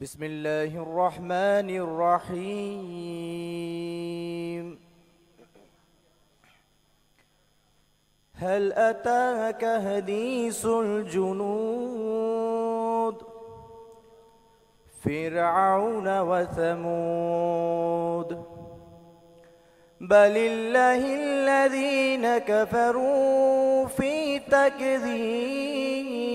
بسم الله الرحمن الرحيم. هل أتاك حديث الجنود؟ فرعون وثمود. بل الله الذين كفروا في تكذيب.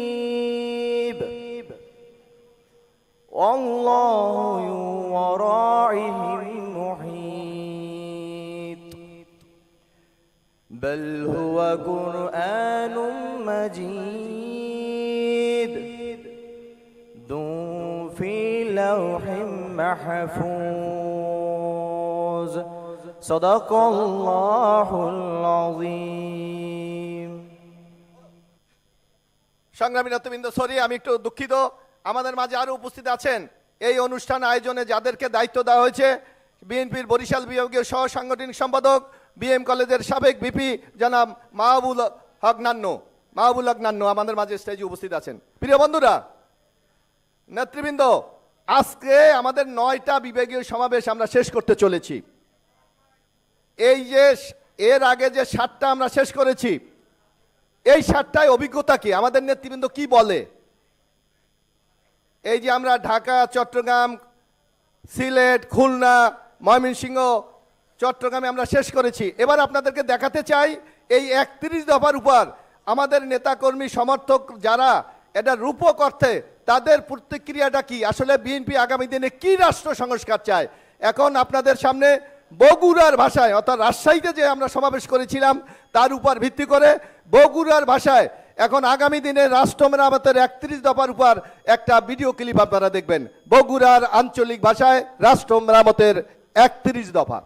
والله من ورائهم محيط بل هو قرآن مجيد ذو في لوح محفوظ صدق الله العظيم সংগ্রামী নেতৃবৃন্দ সরি আমি একটু দুঃখিত আমাদের মাঝে আরও উপস্থিত আছেন। এই অনুষ্ঠান আয়োজনে যাদেরকে দায়িত্ব দেওয়া হয়েছে, বিএনপির বরিশাল বিভাগীয় সহ সাংগঠনিক সম্পাদক, বিএম কলেজের সাবেক বিপি জনাব মাহবুল হক নান্ন। মাহবুল হক নান্ন আমাদের মাঝে স্টেজে উপস্থিত আছেন। প্রিয় বন্ধুরা, নেতৃবৃন্দ, আজকে আমাদের নয়টা বিভাগীয় সমাবেশ আমরা শেষ করতে চলেছি। এই যে এর আগে যে সাতটা আমরা শেষ করেছি, এই সাতটায় অভিজ্ঞতা কি? আমাদের নেতৃবৃন্দ কি বলে? এই যে আমরা ঢাকা, চট্টগ্রাম, সিলেট, খুলনা, ময়মনসিংহ, চট্টগ্রামে আমরা শেষ করেছি। এবার আপনাদেরকে দেখাতে চাই এই একত্রিশ দফার উপর আমাদের নেতাকর্মী, সমর্থক যারা, এটা রূপক অর্থে তাদের প্রতিক্রিয়াটা কি? আসলে বিএনপি আগামী দিনে কি রাষ্ট্র সংস্কার চায়? এখন আপনাদের সামনে বগুড়ার ভাষায়, অর্থাৎ রাজশাহীতে যে আমরা সমাবেশ করেছিলাম, তার উপর ভিত্তি করে বগুড়ার ভাষায় এখন আগামী দিনে রাষ্ট্র মেরামতের একত্রিশ দফার উপর একটা ভিডিও ক্লিপ আপনারা দেখবেন। বগুড়ার আঞ্চলিক ভাষায় রাষ্ট্র মেরামতের একত্রিশ দফা।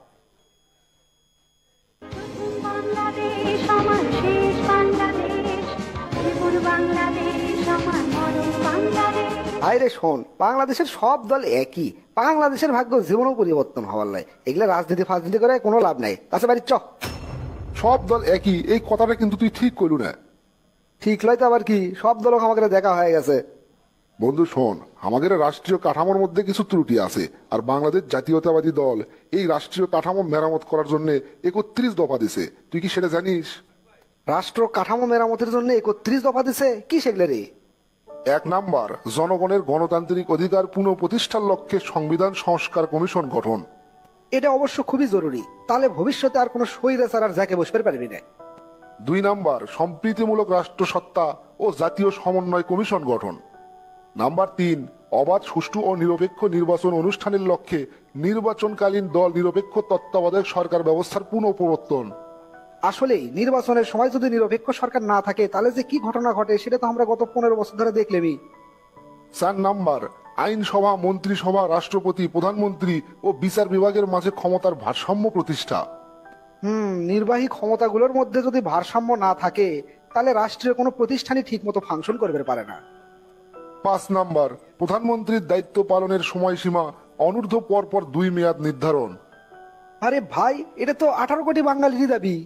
আরে শোন বাংলাদেশের সব দল একই। বাংলাদেশের ভাগ্য জীবনও পরিবর্তন হওয়ার লাই। এগুলো রাজনীতি ফাজনীতি করে কোনো লাভ নাই। তাছাড়া বাড়ি চ। সব দল একই এই কথাটা কিন্তু তুই ঠিক করলু না। ঠিক লয় তো আবার কি? সব দলক আমাকে দেখা হয়ে গেছে। বন্ধু শোন আমাদের রাষ্ট্রীয় কাঠামোর মধ্যে কিছু ত্রুটি আছে আর বাংলাদেশ জাতীয়তাবাদী দল এই রাষ্ট্রীয় কাঠামো মেরামত করার জন্য একত্রিশ দফা দিছে। তুই কি সেটা জানিস? রাষ্ট্র কাঠামো মেরামতের জন্য একত্রিশ দফা দিছে? কি সেগুলো রে? এক নাম্বার জনগণের গণতান্ত্রিক অধিকার পুনঃপ্রতিষ্ঠার লক্ষ্যে সংবিধান সংস্কার কমিশন গঠন। এটা অবশ্য খুবই জরুরি। তাহলে ভবিষ্যতে আর কোনো স্বৈরাচার আর যাকে বসতে পারবি না। দুই নাম্বার সম্প্রীতিমূলক রাষ্ট্রসত্তা ও জাতীয় সমন্বয় কমিশন গঠন। নাম্বার তিন অবাধ সুষ্ঠু ও নিরপেক্ষ নির্বাচন অনুষ্ঠানের লক্ষ্যে নির্বাচনকালীন দল নিরপেক্ষ তত্ত্বাবধায়ক সরকার ব্যবস্থার পুনঃপ্রবর্তন। আসলেই নির্বাচনের সময় যদি নিরপেক্ষ সরকার না থাকে তাহলে যে কি ঘটনা ঘটে সেটা তো আমরা গত পনেরো বছর ধরে দেখলেমি চার নাম্বার আইনসভা মন্ত্রিসভা রাষ্ট্রপতি প্রধানমন্ত্রী ও বিচার বিভাগের মাঝে ক্ষমতার ভারসাম্য প্রতিষ্ঠা। হুম নির্বাহী ক্ষমতাগুলোর মধ্যে যদি ভারসাম্য না থাকে তাহলে রাষ্ট্রের কোনো প্রতিষ্ঠানই ঠিক মতো ফাংশন করবে পারে না। পাঁচ নাম্বার প্রধানমন্ত্রীর দায়িত্ব পালনের সময়সীমা অনূর্ধ্ব পরপর দুই মেয়াদ নির্ধারণ। আরে ভাই এটা তো আঠারো কোটি বাঙালিরই দাবি।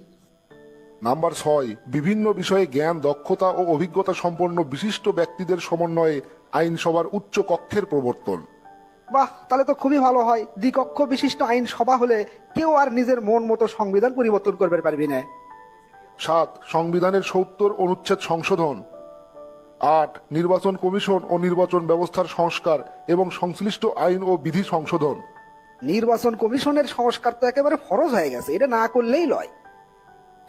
নাম্বার ছয় বিভিন্ন বিষয়ে জ্ঞান দক্ষতা ও অভিজ্ঞতা সম্পন্ন বিশিষ্ট ব্যক্তিদের সমন্বয়ে আইনসভার উচ্চ কক্ষের প্রবর্তন। বাহ তাহলে তো খুবই ভালো হয়। দ্বিকক্ষ বিশিষ্ট আইন সভা হলে কেউ আর নিজের মন মতো সংবিধান পরিবর্তন করবে পারবি না। সাত সংবিধানের সত্তর অনুচ্ছেদ সংশোধন। আট নির্বাচন কমিশন ও নির্বাচন ব্যবস্থার সংস্কার এবং সংশ্লিষ্ট আইন ও বিধি সংশোধন। নির্বাচন কমিশনের সংস্কার তো একেবারে ফরজ হয়ে গেছে এটা না করলেই লয়।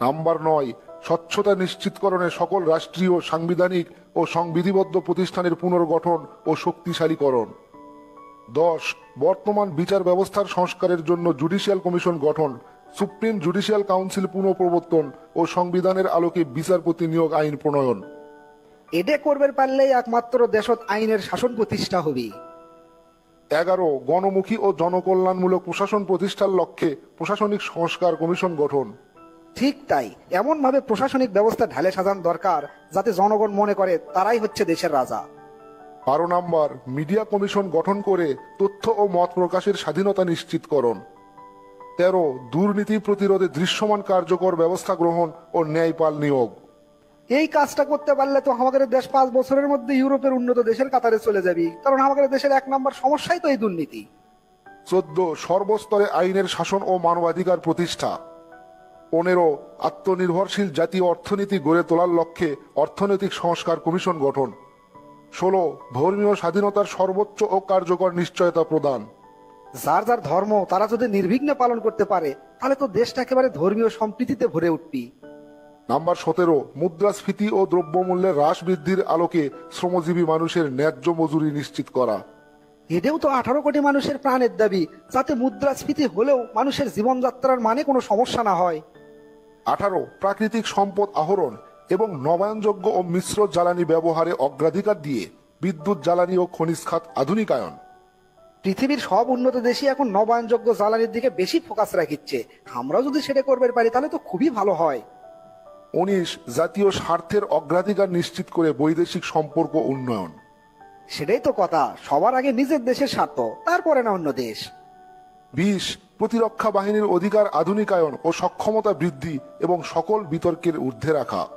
নাম্বার নয় স্বচ্ছতা নিশ্চিতকরণে সকল রাষ্ট্রীয় সাংবিধানিক ও সংবিধিবদ্ধ প্রতিষ্ঠানের পুনর্গঠন ও শক্তিশালীকরণ। দশ বর্তমান বিচার ব্যবস্থার সংস্কারের জন্য জুডিশিয়াল কমিশন গঠন সুপ্রিম জুডিশিয়াল কাউন্সিল পুনঃপ্রবর্তন ও সংবিধানের আলোকে বিচারপতি নিয়োগ আইন প্রণয়ন। এটা করবে পারলেই একমাত্র দেশত আইনের শাসন প্রতিষ্ঠা হবে। এগারো গণমুখী ও জনকল্যাণমূলক প্রশাসন প্রতিষ্ঠার লক্ষ্যে প্রশাসনিক সংস্কার কমিশন গঠন। ঠিক তাই এমন ভাবে প্রশাসনিক ব্যবস্থা ঢালে সাজান দরকার যাতে জনগণ মনে করে তারাই হচ্ছে দেশের রাজা। বারো নম্বর মিডিয়া কমিশন গঠন করে তথ্য ও মত প্রকাশের স্বাধীনতা নিশ্চিতকরণ। তেরো দুর্নীতি প্রতিরোধে দৃশ্যমান কার্যকর ব্যবস্থা গ্রহণ ও ন্যায়পাল নিয়োগ। এই কাজটা করতে পারলে তো আমাদের দেশ পাঁচ বছরের মধ্যে ইউরোপের উন্নত দেশের কাতারে চলে যাবি কারণ আমাদের দেশের এক নম্বর সমস্যাই তো এই দুর্নীতি। চোদ্দ সর্বস্তরে আইনের শাসন ও মানবাধিকার প্রতিষ্ঠা। পনেরো আত্মনির্ভরশীল জাতীয় অর্থনীতি গড়ে তোলার লক্ষ্যে অর্থনৈতিক সংস্কার কমিশন গঠন। ষোলো ধর্মীয় স্বাধীনতার সর্বোচ্চ ও কার্যকর নিশ্চয়তা প্রদান। যার যার ধর্ম তারা যদি নির্বিঘ্নে পালন করতে পারে তাহলে তো দেশটা একেবারে ধর্মীয় সম্প্রীতিতে ভরে উঠবি। নাম্বার সতেরো মুদ্রাস্ফীতি ও দ্রব্যমূল্যের হ্রাস বৃদ্ধির আলোকে শ্রমজীবী মানুষের ন্যায্য মজুরি নিশ্চিত করা। এটাও তো আঠারো কোটি মানুষের প্রাণের দাবি যাতে মুদ্রাস্ফীতি হলেও মানুষের জীবনযাত্রার মানে কোনো সমস্যা না হয়। আঠারো প্রাকৃতিক সম্পদ আহরণ এবং নবায়নযোগ্য ও মিশ্র জ্বালানি ব্যবহারে অগ্রাধিকার দিয়ে বিদ্যুৎ জ্বালানি ও খনিজ খাত আধুনিকায়ন। পৃথিবীর সব উন্নত দেশই এখন নবায়নযোগ্য জ্বালানির দিকে বেশি ফোকাস রাখিচ্ছে। আমরাও যদি সেটা করবে পারি তাহলে তো খুবই ভালো হয়। উনিশ জাতীয় স্বার্থের অগ্রাধিকার নিশ্চিত করে বৈদেশিক সম্পর্ক উন্নয়ন। সেটাই তো কথা সবার আগে নিজের দেশের স্বার্থ তারপরে না অন্য দেশ। বিশ প্রতিরক্ষা বাহিনীর অধিকার আধুনিকায়ন ও সক্ষমতা বৃদ্ধি এবং সকল বিতর্কের ঊর্ধ্বে রাখা।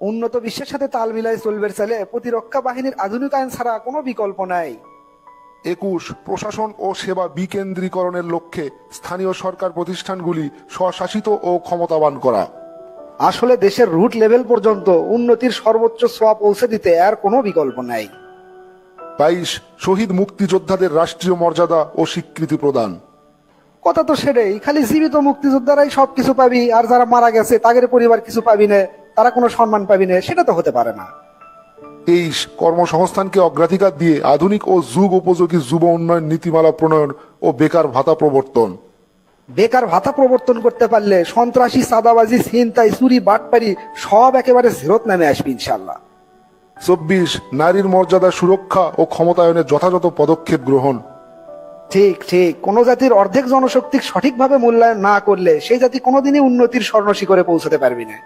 উন্নত বিশ্বের সাথে তাল মিলাই চলবে চাইলে প্রতিরক্ষা বাহিনীর আধুনিকায়ন ছাড়া কোনো বিকল্প নাই। একুশ প্রশাসন ও সেবা বিকেন্দ্রীকরণের লক্ষ্যে স্থানীয় সরকার প্রতিষ্ঠানগুলি স্বশাসিত ও ক্ষমতাবান করা। আসলে দেশের রুট লেভেল পর্যন্ত উন্নতির সর্বোচ্চ ছোঁয়া পৌঁছে দিতে আর কোনো বিকল্প নাই। বাইশ শহীদ মুক্তিযোদ্ধাদের রাষ্ট্রীয় মর্যাদা ও স্বীকৃতি প্রদান। কথা তো সেটাই খালি জীবিত মুক্তিযোদ্ধারাই সবকিছু পাবি আর যারা মারা গেছে তাদের পরিবার কিছু পাবি না। তারা কোনো সম্মান পাবি না সেটা তো হতে পারে না। এই কর্মসংস্থানকে অগ্রাধিকার দিয়ে আধুনিক ও যুগ উপযোগী যুব উন্নয়ন নীতিমালা প্রণয়ন ও বেকার ভাতা প্রবর্তন। বেকার ভাতা প্রবর্তন করতে পারলে সন্ত্রাসী সাদাবাজি ছিনতাই চুরি বাটপারি সব একেবারে জিরোত নামে আসবে ইনশাল্লাহ চব্বিশ নারীর মর্যাদা সুরক্ষা ও ক্ষমতায়নের যথাযথ পদক্ষেপ গ্রহণ। ঠিক ঠিক। কোন জাতির অর্ধেক জনশক্তি সঠিকভাবে মূল্যায়ন না করলে সেই জাতি কোনোদিনই উন্নতির স্বর্ণশিখরে পৌঁছতে পারবি না।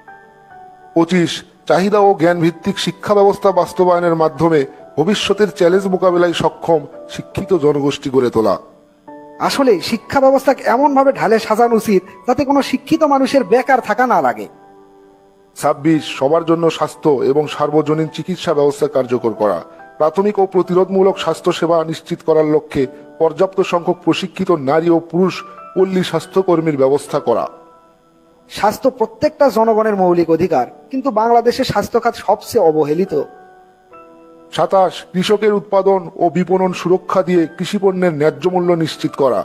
পঁচিশ চাহিদা ও জ্ঞান ভিত্তিক শিক্ষা ব্যবস্থা বাস্তবায়নের মাধ্যমে ভবিষ্যতের চ্যালেঞ্জ মোকাবিলায় সক্ষম শিক্ষিত জনগোষ্ঠী গড়ে তোলা। আসলে শিক্ষা ব্যবস্থাকে এমন ভাবে ঢালে সাজানো উচিত যাতে কোনো শিক্ষিত মানুষের বেকার থাকা না লাগে। ছাব্বিশ সবার জন্য স্বাস্থ্য এবং সার্বজনীন চিকিৎসা ব্যবস্থা কার্যকর করা। প্রাথমিক ও প্রতিরোধমূলক স্বাস্থ্য সেবা নিশ্চিত করার লক্ষ্যে পর্যাপ্ত সংখ্যক প্রশিক্ষিত নারী ও পুরুষ পল্লী স্বাস্থ্যকর্মীর ব্যবস্থা করা। স্বাস্থ্য প্রত্যেকটা জনগণের মৌলিক অধিকার কিন্তু বাংলাদেশের স্বাস্থ্য খাত সবচেয়ে অবহেলিত। সাতাশ কৃষকের উৎপাদন ও বিপণন সুরক্ষা দিয়ে কৃষিপণ্যের ন্যায্য মূল্য নিশ্চিত করা।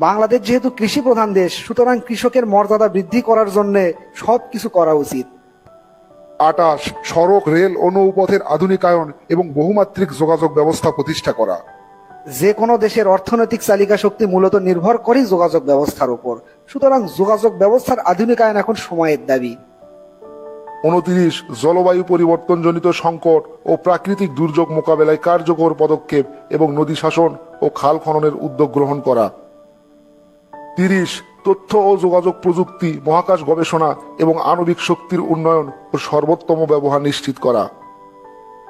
বাংলাদেশ যেহেতু কৃষি প্রধান দেশ সুতরাং কৃষকের মর্যাদা বৃদ্ধি করার জন্য সব কিছু করা উচিত। আটাশ সড়ক রেল ও নৌপথের আধুনিকায়ন এবং বহুমাত্রিক যোগাযোগ ব্যবস্থা প্রতিষ্ঠা করা। যে কোনো দেশের অর্থনৈতিক চালিকা শক্তি মূলত নির্ভর করে যোগাযোগ ব্যবস্থার উপর। সুতরাং যোগাযোগ ব্যবস্থার আধুনিকায়ন এখন সময়ের দাবি। উনত্রিশ, জলবায়ু পরিবর্তনজনিত সংকট ও প্রাকৃতিক দুর্যোগ মোকাবেলায় কার্যকর পদক্ষেপ এবং নদী শাসন ও খাল খননের উদ্যোগ গ্রহণ করা। তিরিশ, তথ্য ও যোগাযোগ প্রযুক্তি, মহাকাশ গবেষণা এবং আণবিক শক্তির উন্নয়ন ও সর্বোত্তম ব্যবহার নিশ্চিত করা।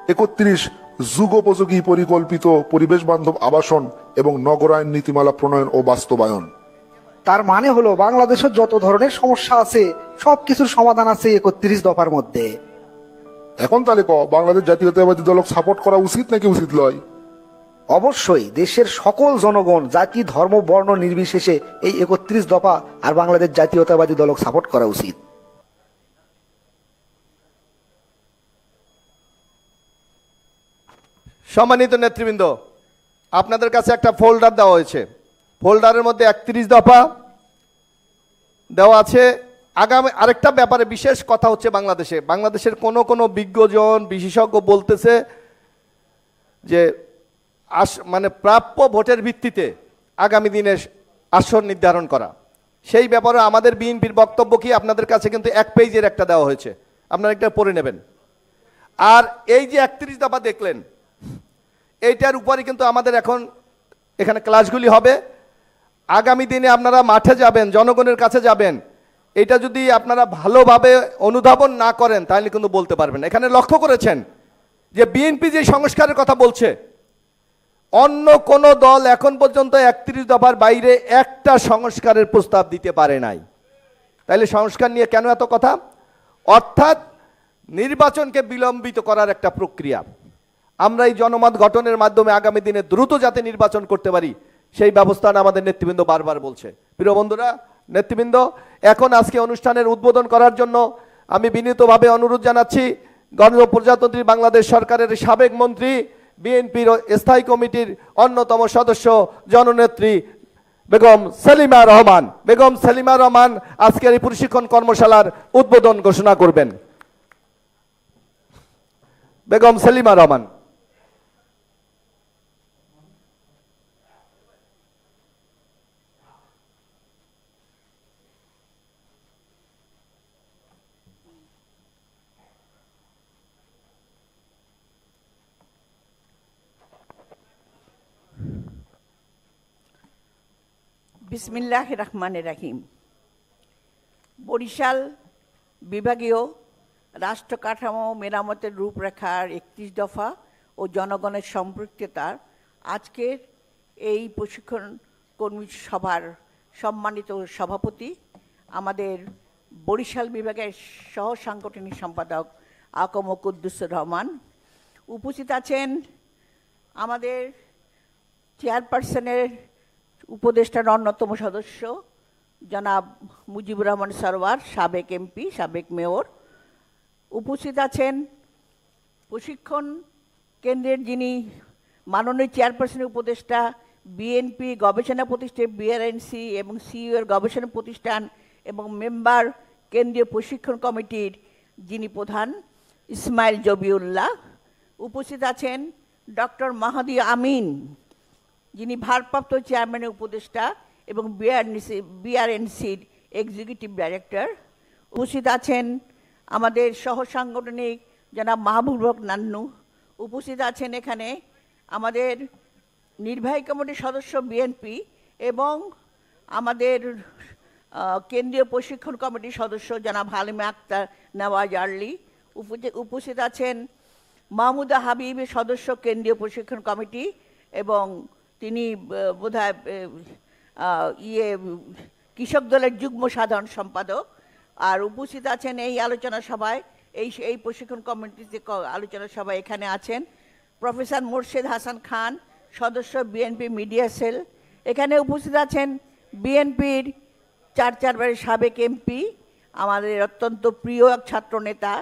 একত্রিশ, যুগোপযোগী পরিকল্পিত পরিবেশ বান্ধব আবাসন এবং নগরায়ন নীতিমালা প্রণয়ন ও বাস্তবায়ন। তার মানে হলো বাংলাদেশের যত ধরনের সমস্যা আছে সব কিছুর সমাধান আছে একত্রিশ দফার মধ্যে। এখন তাহলে ক বাংলাদেশ জাতীয়তাবাদী দলক সাপোর্ট করা উচিত নাকি উচিত লয় অবশ্যই দেশের সকল জনগণ জাতি ধর্ম বর্ণ নির্বিশেষে এই একত্রিশ দফা আর বাংলাদেশ জাতীয়তাবাদী দলক সাপোর্ট করা উচিত। সম্মানিত নেতৃবৃন্দ আপনাদের কাছে একটা ফোল্ডার দেওয়া হয়েছে। ফোল্ডারের মধ্যে একত্রিশ দফা দেওয়া আছে। আগামী আরেকটা ব্যাপারে বিশেষ কথা হচ্ছে বাংলাদেশে। বাংলাদেশের কোনো কোনো বিজ্ঞজন, বিশেষজ্ঞ বলতেছে যে আস মানে প্রাপ্য ভোটের ভিত্তিতে আগামী দিনে আসন নির্ধারণ করা। সেই ব্যাপারে আমাদের বিএনপির বক্তব্য কি? আপনাদের কাছে কিন্তু এক পেজের একটা দেওয়া হয়েছে। আপনারা একটা পড়ে নেবেন। আর এই যে একত্রিশ দফা দেখলেন, এইটার উপরে কিন্তু আমাদের এখন এখানে ক্লাসগুলি হবে। আগামী দিনে আপনারা মাঠে যাবেন, জনগণের কাছে যাবেন। এটা যদি আপনারা ভালোভাবে অনুধাবন না করেন, তাহলে কিন্তু বলতে পারবেন। এখানে লক্ষ্য করেছেন যে বিএনপি যে সংস্কারের কথা বলছে, অন্য কোন দল এখন পর্যন্ত একত্রিশ দফার বাইরে একটা সংস্কারের প্রস্তাব দিতে পারে নাই। তাইলে সংস্কার নিয়ে কেন এত কথা? অর্থাৎ নির্বাচনকে বিলম্বিত করার একটা প্রক্রিয়া। আমরা এই জনমত গঠনের মাধ্যমে আগামী দিনে দ্রুত যাতে নির্বাচন করতে পারি সেই ব্যবস্থা আমাদের নেতৃবৃন্দ বারবার বলছে। প্রিয় বন্ধুরা, নেতৃবৃন্দ, এখন আজকে অনুষ্ঠানের উদ্বোধন করার জন্য আমি বিনীতভাবে অনুরোধ জানাচ্ছি গণপ্রজাতন্ত্রী বাংলাদেশ সরকারের সাবেক মন্ত্রী, বিএনপির স্থায়ী কমিটির অন্যতম সদস্য জননেত্রী বেগম সেলিমা রহমান। বেগম সেলিমা রহমান আজকের এই প্রশিক্ষণ কর্মশালার উদ্বোধন ঘোষণা করবেন। বেগম সেলিমা রহমান। বিসমিল্লাহ রহমানের রাহিম। বরিশাল বিভাগীয় রাষ্ট্র কাঠামো মেরামতের রূপরেখার একত্রিশ দফা ও জনগণের সম্পৃক্ততার আজকের এই প্রশিক্ষণ কর্মী সভার সম্মানিত সভাপতি আমাদের বরিশাল বিভাগের সহ সাংগঠনিক সম্পাদক আকম কুদ্দুসুর রহমান। উপস্থিত আছেন আমাদের চেয়ারপারসনের উপদেষ্টার অন্যতম সদস্য, জনাব মুজিবুর রহমান সরওয়ার, সাবেক এমপি, সাবেক মেয়র। উপস্থিত আছেন প্রশিক্ষণ কেন্দ্রের যিনি মাননীয় চেয়ারপারসনের উপদেষ্টা, বিএনপি গবেষণা প্রতিষ্ঠান বিআরএনসি এবং সিইউ এর গবেষণা প্রতিষ্ঠান এবং মেম্বার কেন্দ্রীয় প্রশিক্ষণ কমিটির যিনি প্রধান, ইসমাইল জবিউল্লাহ। উপস্থিত আছেন ডক্টর মাহাদি আমিন। যিনি ভারপ্রাপ্ত চেয়ারম্যানের উপদেষ্টা এবং বিআরএনসি, বিআরএনসির এক্সিকিউটিভ ডাইরেক্টর উপস্থিত আছেন আমাদের সহ সাংগঠনিক জনাব মাহবুব হক নান্নু। উপস্থিত আছেন এখানে আমাদের নির্বাহী কমিটির সদস্য বিএনপি এবং আমাদের কেন্দ্রীয় প্রশিক্ষণ কমিটির সদস্য জনাব হালিমা আক্তার নওয়াজ আর্লি। উপস্থিত আছেন মাহমুদা হাবিব সদস্য কেন্দ্রীয় প্রশিক্ষণ কমিটি এবং তিনি বোধহয় ইয়ে কৃষক দলের যুগ্ম সাধারণ সম্পাদক। আর উপস্থিত আছেন এই আলোচনা সভায়, এই এই প্রশিক্ষণ কমিটিতে আলোচনা সভায় এখানে আছেন প্রফেসর মোর্শেদ হাসান খান, সদস্য বিএনপি মিডিয়া সেল। এখানে উপস্থিত আছেন বিএনপির চার চারবারের সাবেক এমপি, আমাদের অত্যন্ত প্রিয় এক ছাত্রনেতা,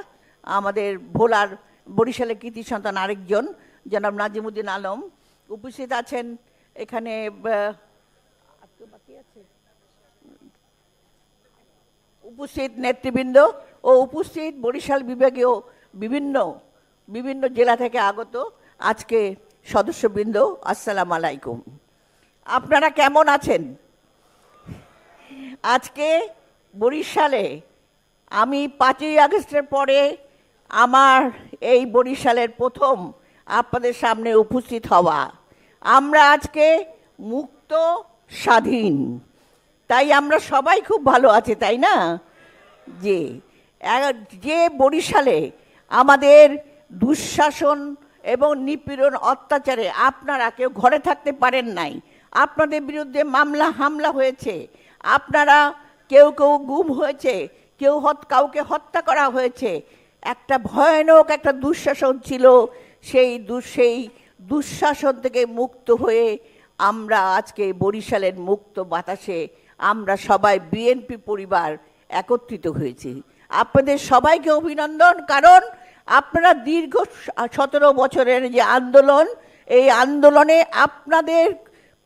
আমাদের ভোলার বরিশালের কৃতি সন্তান আরেকজন, জনাব নাজিমুদ্দিন আলম। উপস্থিত আছেন এখানে? উপস্থিত নেতৃবৃন্দ ও উপস্থিত বরিশাল বিভাগীয় বিভিন্ন বিভিন্ন জেলা থেকে আগত আজকে সদস্যবৃন্দ, আসসালাম আলাইকুম আপনারা কেমন আছেন আজকে বরিশালে, আমি পাঁচই আগস্টের পরে আমার এই বরিশালের প্রথম আপনাদের সামনে উপস্থিত হওয়া। আমরা আজকে মুক্ত, স্বাধীন। তাই আমরা সবাই খুব ভালো আছে, তাই না? যে যে বরিশালে আমাদের দুঃশাসন এবং নিপীড়ন অত্যাচারে আপনারা কেউ ঘরে থাকতে পারেন নাই, আপনাদের বিরুদ্ধে মামলা, হামলা হয়েছে, আপনারা কেউ কেউ গুম হয়েছে, কেউ কাউকে হত্যা করা হয়েছে, একটা ভয়ানক একটা দুঃশাসন ছিল সেই দু- সেই দুঃশাসন থেকে মুক্ত হয়ে আমরা আজকে বরিশালের মুক্ত বাতাসে আমরা সবাই বিএনপি পরিবার একত্রিত হয়েছি। আপনাদের সবাইকে অভিনন্দন, কারণ আপনারা দীর্ঘ সতেরো বছরের যে আন্দোলন, এই আন্দোলনে আপনাদের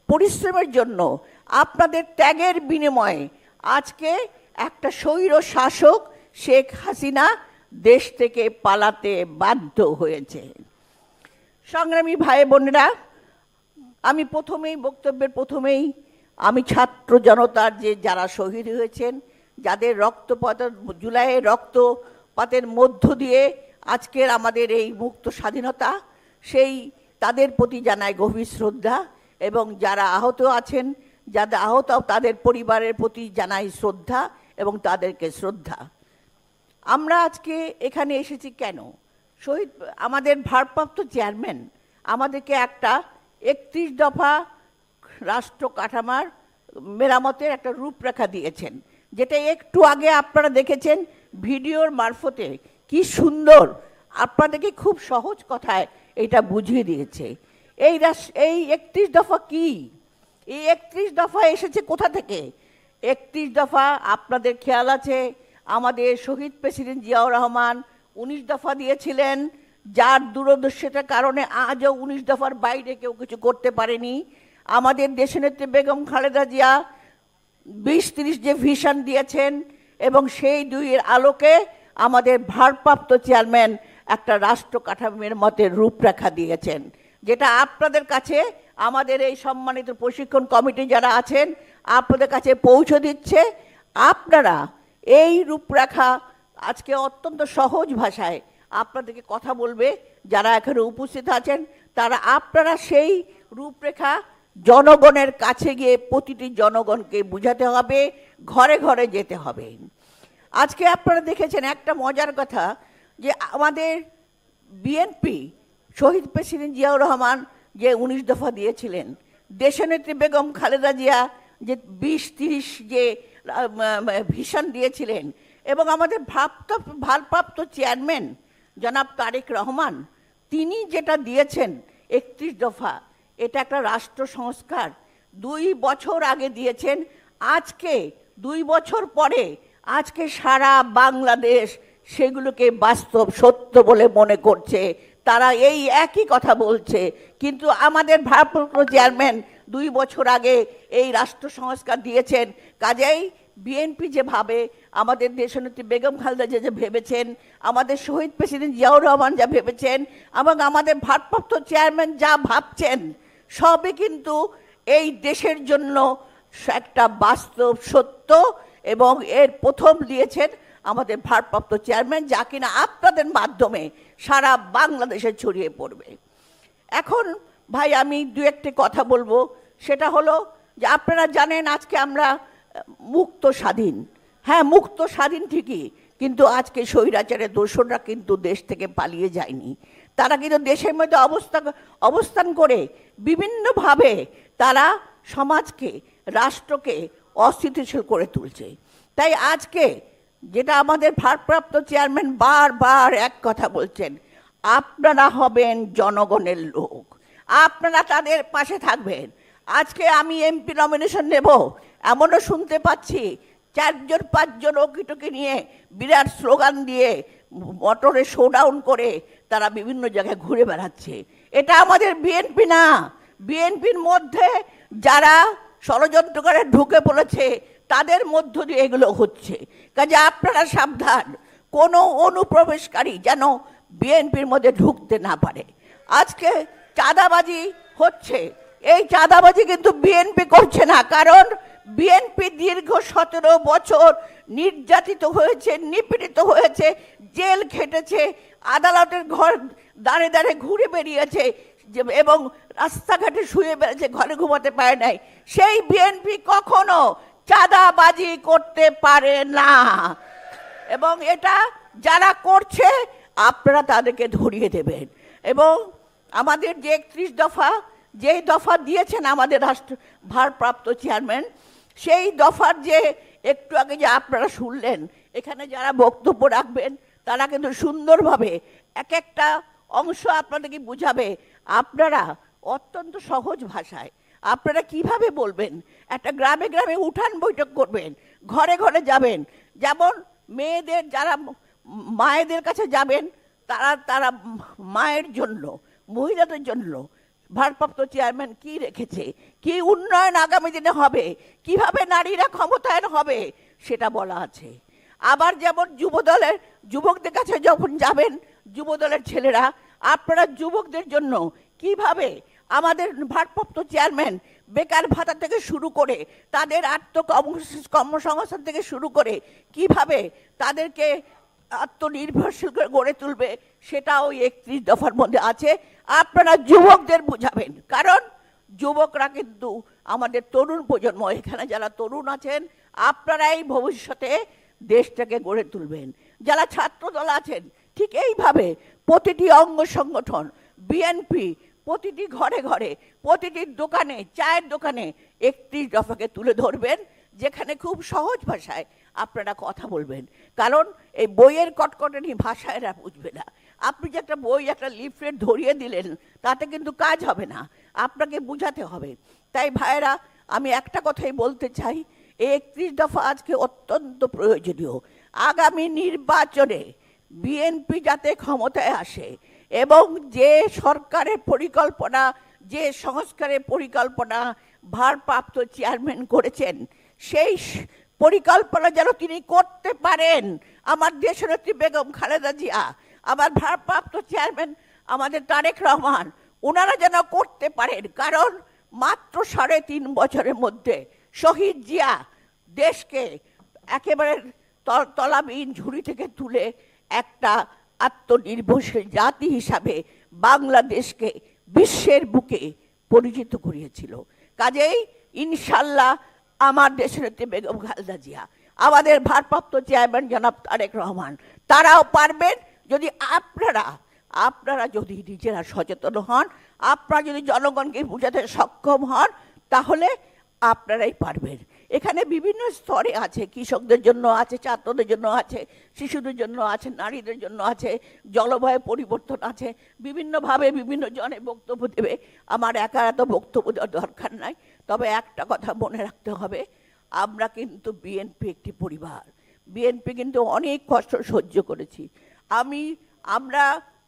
পরিশ্রমের জন্য, আপনাদের ত্যাগের বিনিময়ে আজকে একটা স্বৈর শাসক শেখ হাসিনা দেশ থেকে পালাতে বাধ্য হয়েছে। সংগ্রামী ভাই বোনেরা, আমি প্রথমেই, বক্তব্যের প্রথমেই, আমি ছাত্র জনতার যে যারা শহীদ হয়েছেন, যাদের রক্তপাত জুলাইয়ের রক্তপাতের মধ্য দিয়ে আজকের আমাদের এই মুক্ত স্বাধীনতা, সেই তাদের প্রতি জানাই গভীর শ্রদ্ধা এবং যারা আহত আছেন যাদের আহত, তাদের পরিবারের প্রতি জানাই শ্রদ্ধা এবং তাদেরকে শ্রদ্ধা। আমরা আজকে এখানে এসেছি কেন? শহীদ, আমাদের ভারপ্রাপ্ত চেয়ারম্যান, আমাদেরকে একটা একত্রিশ দফা রাষ্ট্র কাঠামার মেরামতের একটা রূপরেখা দিয়েছেন, যেটা একটু আগে আপনারা দেখেছেন ভিডিওর মারফতে। কি সুন্দর! আপনাদেরকে খুব সহজ কথায় এটা বুঝিয়ে দিয়েছে। এই এই একত্রিশ দফা কি? এই একত্রিশ দফা এসেছে কোথা থেকে? একত্রিশ দফা আপনাদের খেয়াল আছে, আমাদের শহীদ প্রেসিডেন্ট জিয়াউর রহমান উনিশ দফা দিয়েছিলেন, যার দূরদর্শিতার কারণে আজও উনিশ দফার বাইরে কেউ কিছু করতে পারেনি। আমাদের দেশনেত্রী বেগম খালেদা জিয়া বিশ তিরিশ যে ভিশন দিয়েছেন, এবং সেই দুইয়ের আলোকে আমাদের ভারপ্রাপ্ত চেয়ারম্যান একটা রাষ্ট্র কাঠামোর মতে রূপরেখা দিয়েছেন, যেটা আপনাদের কাছে আমাদের এই সম্মানিত প্রশিক্ষণ কমিটি যারা আছেন, আপনাদের কাছে পৌঁছে দিচ্ছে। আপনারা এই রূপরেখা আজকে অত্যন্ত সহজ ভাষায় আপনাদেরকে কথা বলবে, যারা এখানে উপস্থিত আছেন, তারা আপনারা সেই রূপরেখা জনগণের কাছে গিয়ে প্রতিটি জনগণকে বুঝাতে হবে, ঘরে ঘরে যেতে হবে। আজকে আপনারা দেখেছেন একটা মজার কথা, যে আমাদের বিএনপি শহীদ প্রেসিডেন্ট জিয়াউর রহমান যে উনিশ দফা দিয়েছিলেন, দেশনেত্রী বেগম খালেদা জিয়া যে বিশ তিরিশ যে ভিশন দিয়েছিলেন এবং আমাদের ভাপ্ত ভারপ্রাপ্ত চেয়ারম্যান জনাব তারেক রহমান, তিনি যেটা দিয়েছেন একত্রিশ দফা, এটা একটা রাষ্ট্র সংস্কার। দুই বছর আগে দিয়েছেন, আজকে, দুই বছর পরে, আজকে সারা বাংলাদেশ সেগুলোকে বাস্তব সত্য বলে মনে করছে। তারা এই একই কথা বলছে। কিন্তু আমাদের ভারপ্রাপ্ত চেয়ারম্যান দুই বছর আগে এই রাষ্ট্র সংস্কার দিয়েছেন। কাজেই বিএনপি যে ভাবে আমাদের দেশনেত্রী বেগম খালদা যে যে ভেবেছেন, আমাদের শহীদ প্রেসিডেন্ট জিয়াউর রহমান যা ভেবেছেন এবং আমাদের ভারপ্রাপ্ত চেয়ারম্যান যা ভাবছেন, সবই কিন্তু এই দেশের জন্য একটা বাস্তব সত্য এবং এর প্রথম দিয়েছেন আমাদের ভারপ্রাপ্ত চেয়ারম্যান যা কিনা আপনাদের মাধ্যমে সারা বাংলাদেশে ছড়িয়ে পড়বে। এখন ভাই আমি দু একটি কথা বলব, সেটা হলো যে আপনারা জানেন আজকে আমরা মুক্ত স্বাধীন হ্যাঁ মুক্ত, স্বাধীন ঠিকই, কিন্তু আজকে স্বৈরাচারের দোসররা কিন্তু দেশ থেকে পালিয়ে যায়নি। তারা কিন্তু দেশের মধ্যে অবস্থা, অবস্থান করে বিভিন্নভাবে তারা সমাজকে, রাষ্ট্রকে অস্থিতিশীল করে তুলছে। তাই আজকে যেটা আমাদের ভারপ্রাপ্ত চেয়ারম্যান বারবার এক কথা বলছেন, আপনারা হবেন জনগণের লোক। আপনারা তাদের পাশে থাকবেন। আজকে আমি এমপি নমিনেশন নেব, এমনও শুনতে পাচ্ছি চারজন, পাঁচজন ওকিটুকি নিয়ে বিরাট স্লোগান দিয়ে মোটরে শোডাউন করে তারা বিভিন্ন জায়গায় ঘুরে বেড়াচ্ছে। এটা আমাদের বিএনপি না। বিএনপির মধ্যে যারা ষড়যন্ত্র করে ঢুকে পড়েছে, তাদের মধ্য দিয়ে এগুলো হচ্ছে। কাজে আপনারা সাবধান, কোনো অনুপ্রবেশকারী যেন বিএনপির মধ্যে ঢুকতে না পারে। আজকে চাঁদাবাজি হচ্ছে। এই চাঁদাবাজি কিন্তু বিএনপি করছে না, কারণ বিএনপি দীর্ঘ সতেরো বছর নির্যাতিত হয়েছে, নিপীড়িত হয়েছে, জেল খেটেছে, আদালতের ঘর দাঁড়ে দাঁড়ে ঘুরে বেরিয়েছে এবং রাস্তাঘাটে শুয়ে বেড়েছে, ঘরে ঘুমাতে পারে নাই। সেই বিএনপি কখনো চাঁদাবাজি করতে পারে না। এবং এটা যারা করছে, আপনারা তাদেরকে ধরিয়ে দেবেন। এবং আমাদের যে একত্রিশ দফা, যেই দফা দিয়েছেন আমাদের রাষ্ট্র, ভারপ্রাপ্ত চেয়ারম্যান সেই দফার যে একটু আগে যে আপনারা শুনলেন, এখানে যারা বক্তব্য রাখবেন, তারা কিন্তু সুন্দরভাবে এক একটা অংশ আপনাদেরকে বুঝাবে। আপনারা অত্যন্ত সহজ ভাষায় আপনারা কীভাবে বলবেন? একটা গ্রামে গ্রামে উঠান বৈঠক করবেন, ঘরে ঘরে যাবেন। যেমন মেয়েদের যারা মায়েদের কাছে যাবেন, তারা তারা মায়ের জন্য, মহিলাদের জন্য ভারপ্রাপ্ত চেয়ারম্যান কি রেখেছে? কি উন্নয়ন আগামী দিনে হবে? কীভাবে নারীরা ক্ষমতায়ন হবে? সেটা বলা আছে। আবার যেমন যুবদলের, যুবকদের কাছে যখন যাবেন, যুবদলের ছেলেরা, আপনারা যুবকদের জন্য কীভাবে আমাদের ভারপ্রাপ্ত চেয়ারম্যান বেকার ভাতা থেকে শুরু করে, তাদের আত্মকর্ম কর্মসংস্থান থেকে শুরু করে, কীভাবে তাদেরকে আত্মনির্ভরশীল গড়ে তুলবে, সেটাও একত্রিশ দফার মধ্যে আছে। আপনারা যুবকদের বুঝাবেন। কারণ যুবকরা কিন্তু আমাদের তরুণ প্রজন্ম, এখানে যারা তরুণ আছেন, আপনারাই ভবিষ্যতে দেশটাকে গড়ে তুলবেন। যারা ছাত্র দল আছেন, ঠিক এইভাবে প্রতিটি অঙ্গ সংগঠন বিএনপি প্রতিটি ঘরে ঘরে, প্রতিটি দোকানে, চায়ের দোকানে একত্রিশ দফাকে তুলে ধরবেন, যেখানে খুব সহজ ভাষায় আপনারা কথা বলবেন। কারণ এই বইয়ের কটকটানি ভাষা এরা বুঝবে না। আপনি যে একটা বই, একটা লিফলেট ধরিয়ে দিলেন, তাতে কিন্তু কাজ হবে না। আপনাকে বুঝাতে হবে। তাই ভাইয়েরা, আমি একটা কথাই বলতে চাই, একত্রিশ দফা আজকে অত্যন্ত প্রয়োজনীয়। আগামী নির্বাচনে বিএনপি যাতে ক্ষমতায় আসে এবং যে সরকারের পরিকল্পনা, যে সংস্কারের পরিকল্পনা ভারপ্রাপ্ত চেয়ারম্যান করেছেন, সেই পরিকল্পনা যেন তিনি করতে পারেন। আমার দেশনেত্রী বেগম খালেদা জিয়া আমার ভারপ্রাপ্ত চেয়ারম্যান আমাদের তারেক রহমান, ওনারা যেন করতে পারেন। কারণ মাত্র সাড়ে তিন বছরের মধ্যে শহীদ জিয়া দেশকে একেবারে তল- তলাবিহীন ঝুড়ি থেকে তুলে একটা আত্মনির্ভরশীল জাতি হিসাবে বাংলাদেশকে বিশ্বের বুকে পরিচিত করিয়েছিল। কাজেই ইনশাল্লাহ আমার দেশের বেগম খালেদা জিয়া, আমাদের ভারপ্রাপ্ত চেয়ারম্যান জনাব তারেক রহমান, তারাও পারবেন যদি আপনারা আপনারা যদি নিজেরা সচেতন হন, আপনারা যদি জনগণকে বোঝাতে সক্ষম হন, তাহলে আপনারাই পারবেন। এখানে বিভিন্ন স্তরে আছে, কৃষকদের জন্য আছে, ছাত্রদের জন্য আছে, শিশুদের জন্য আছে, নারীদের জন্য আছে, জলবায়ু পরিবর্তন আছে, বিভিন্নভাবে বিভিন্ন জনে বক্তব্য দেবে। আমার একা এত বক্তব্য দেওয়ার দরকার নাই, তবে একটা কথা মনে রাখতে হবে, আমরা কিন্তু বিএনপি একটি পরিবার। বিএনপি কিন্তু অনেক কষ্ট সহ্য করেছি। আমি, আমরা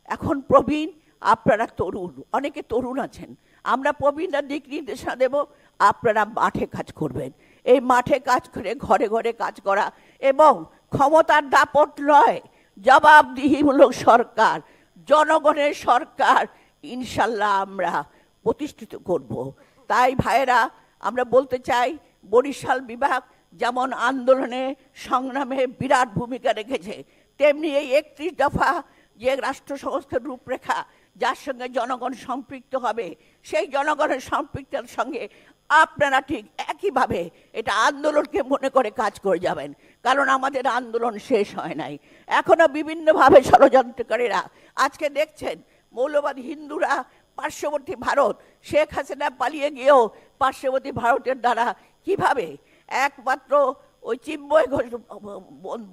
এখন প্রবীণ, আপনারা তরুণ, অনেকে তরুণ আছেন। আমরা প্রবীণরা দিক নির্দেশনা দেব, আপনারা মাঠে কাজ করবেন। এই মাঠে কাজ করে, ঘরে ঘরে কাজ করা এবং ক্ষমতার দাপট নয় জবাবদিহিমূলক সরকার, জনগণের সরকার, ইনশাল্লাহ আমরা প্রতিষ্ঠিত করব। তাই ভাইয়েরা, আমরা বলতে চাই, বরিশাল বিভাগ যেমন আন্দোলনে সংগ্রামে বিরাট ভূমিকা রেখেছে তেমনি এই একত্রিশ দফা যে রাষ্ট্র সংস্থার রূপরেখা, যার সঙ্গে জনগণ সম্পৃক্ত হবে, সেই জনগণের সম্পৃক্তের সঙ্গে আপনারা ঠিক একইভাবে এটা আন্দোলনকে মনে করে কাজ করে যাবেন। কারণ আমাদের আন্দোলন শেষ হয় নাই। এখনও বিভিন্নভাবে ষড়যন্ত্রকারীরা, আজকে দেখছেন মৌলবাদী হিন্দুরা, পার্শ্ববর্তী ভারত, শেখ হাসিনা পালিয়ে গিয়েও পার্শ্ববর্তী ভারতের দ্বারা কীভাবে একমাত্র ওই চিন্ময় ঘোষ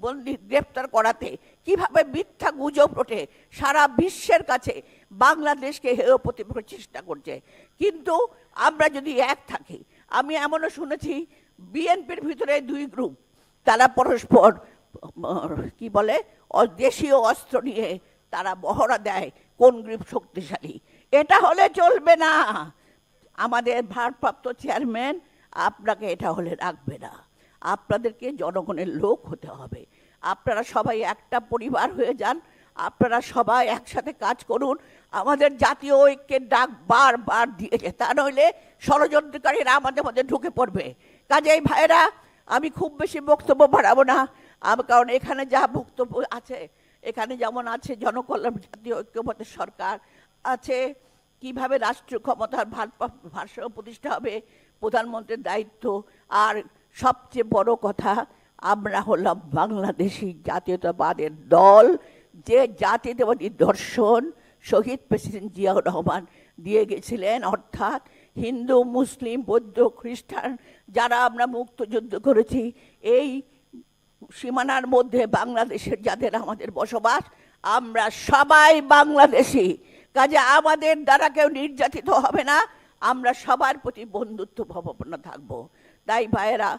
বন্দি গ্রেপ্তার করাতে কীভাবে মিথ্যা গুজব ওঠে সারা বিশ্বের কাছে বাংলাদেশকে হেয় প্রতিপন্ন চেষ্টা করছে। কিন্তু আমরা যদি এক থাকি, আমি এমনও শুনেছি বিএনপির ভিতরে দুই গ্রুপ, তারা পরস্পর কি বলে দেশীয় অস্ত্র নিয়ে তারা বহরা দেয় কোন গ্রুপ শক্তিশালী। এটা হলে চলবে না। আমাদের ভারপ্রাপ্ত চেয়ারম্যান আপনাকে এটা হলে রাখবে না। আপনাদেরকে জনগণের লোক হতে হবে। আপনারা সবাই একটা পরিবার হয়ে যান, আপনারা সবাই একসাথে কাজ করুন। আমাদের জাতীয় ঐক্যের ডাক বারবার দিয়েছে, তা নইলে ষড়যন্ত্রকারীরা আমাদের মধ্যে ঢুকে পড়বে। কাজেই ভাইরা আমি খুব বেশি বক্তব্য বাড়াবো না কারণ এখানে যা বক্তব্য আছে, এখানে যেমন আছে জনকল্যাণ জাতীয় ঐক্যমত সরকার, আছে কীভাবে রাষ্ট্রীয় ক্ষমতার ভার ভারসাম্য প্রতিষ্ঠা হবে, প্রধানমন্ত্রীর দায়িত্ব, আর সবচেয়ে বড় কথা, আমরা হলাম বাংলাদেশি জাতীয়তাবাদের দল। যে জাতীয়তাবাদী দর্শন শহীদ প্রেসিডেন্ট জিয়াউর রহমান দিয়ে গেছিলেন, অর্থাৎ হিন্দু, মুসলিম, বৌদ্ধ, খ্রিস্টান, যারা আমরা মুক্তযুদ্ধ করেছি, এই সীমানার মধ্যে বাংলাদেশের যাদের আমাদের বসবাস, আমরা সবাই বাংলাদেশি। কাজে আমাদের দ্বারা কেউ নির্যাতিত হবে না, আমরা সবার প্রতি বন্ধুত্ব ভাবনা থাকব। তাই ভাইয়েরা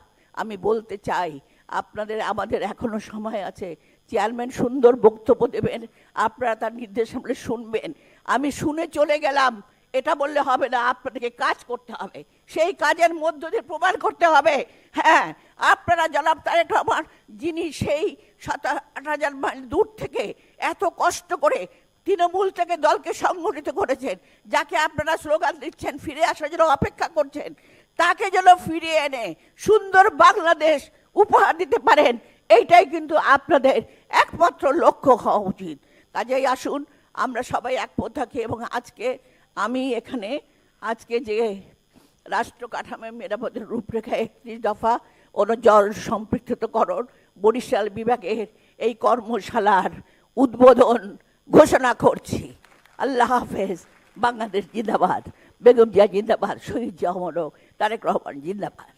আমি বলতে চাই, আপনাদের, আমাদের এখনও সময় আছে। চেয়ারম্যান সুন্দর বক্তব্য দেবেন, আপনারা তার নির্দেশ আমলে শুনবেন। আমি শুনে চলে গেলাম, এটা বললে হবে না, আপনাদেরকে কাজ করতে হবে। সেই কাজের মধ্য দিয়ে প্রমাণ করতে হবে। হ্যাঁ আপনারা জনাব তারেক রহমান, যিনি সেই সাত আট হাজার মাইল দূর থেকে এত কষ্ট করে তৃণমূল থেকে দলকে সংগঠিত করেছেন, যাকে আপনারা স্লোগান দিচ্ছেন, ফিরে আসার জন্য অপেক্ষা করছেন তাকে যেন ফিরিয়ে এনে সুন্দর বাংলাদেশ উপহার দিতে পারেন, এইটাই কিন্তু আপনাদের একমাত্র লক্ষ্য হওয়া উচিত। কাজেই আসুন, আমরা সবাই এক থাকি এবং আজকে আমি এখানে, আজকে যে রাষ্ট্র কাঠামো মেরামতের রূপরেখা একত্রিশ দফা জল সম্পৃক্তকরণ, বরিশাল বিভাগের এই কর্মশালার উদ্বোধন ঘোষণা করছি। আল্লাহ হাফেজ, বাংলাদেশ জিন্দাবাদ। বেগম জিয়া জিন্দাবাদ শহীদ জিয়া অমর হোক, তারেক রহমান জিন্দাবাদ